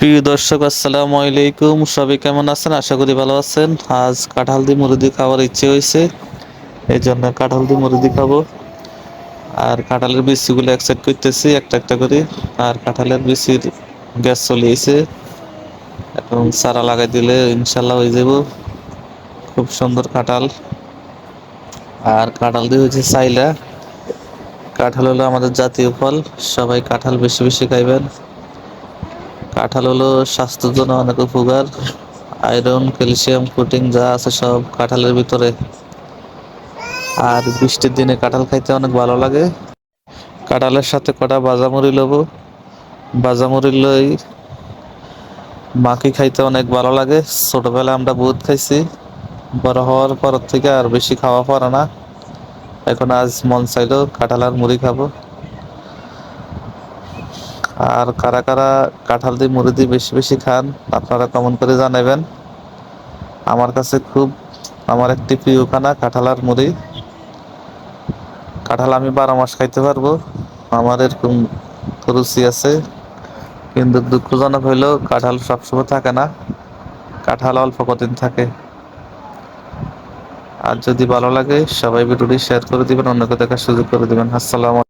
প্রিয় দর্শক, আসসালামু আলাইকুম। সবাই কেমন আছেন? আশা করি ভালো আছেন। আজ কাঁঠাল দিয়ে মুরগি খাওয়ার ইচ্ছে হয়েছে। এই জন্য কাঁঠাল দিয়ে মুরগি খাব। আর কাঁঠালের বিচিগুলো এক করতেছি, একটা একটা করে। আর কাঁঠালের বিচির গ্যাস চলিয়েছে। এখন সারা লাগাই দিলে ইনশাল্লাহ হয়ে যাব। খুব সুন্দর কাঁঠাল। আর কাঁঠাল দিয়ে হয়েছে চাইলা কাঁঠাল হলো আমাদের জাতীয় ফল। সবাই কাঁঠাল বেশি বেশি খাইবেন। কাঁঠাল হলো স্বাস্থ্যের জন্য অনেক উপকার। আয়রন, ক্যালসিয়াম, প্রোটিন যা আছে সব কাঁঠালের ভিতরে। আর বৃষ্টির দিনে কাঁঠাল খাইতে অনেক ভালো লাগে। কাঁঠালের সাথে কটা বাজামুড়ি লবো। বাজামুড়ি লই মাখি খাইতে অনেক ভালো লাগে। ছোটবেলায় আমরা বহুত খাইছি। বড় হওয়ার পর থেকে আর বেশি খাওয়া পড়ে না। এখন আজ মন চাইলো কাঁঠাল আর মুড়ি খাব। আর কারা কারা কাঁঠাল দিয়ে মুড়ি দিয়ে বেশি বেশি খান, আপনারা কমন করে জানাবেন। আমার কাছে খুব, আমার একটি প্রিয় খানা কাঁঠাল আর মুড়ি। কাঁঠাল আমি বারো মাস খাইতে পারব। আমার এরকম রুচি আছে। কিন্তু দুঃখজনক হইলেও কাঁঠাল সবসময় থাকে না। কাঁঠাল অল্প কদিন থাকে। আর যদি ভালো লাগে, সবাই ভিডিওটি শেয়ার করে দিবেন, অন্যকে দেখার সুযোগ করে দিবেন। আসসালাম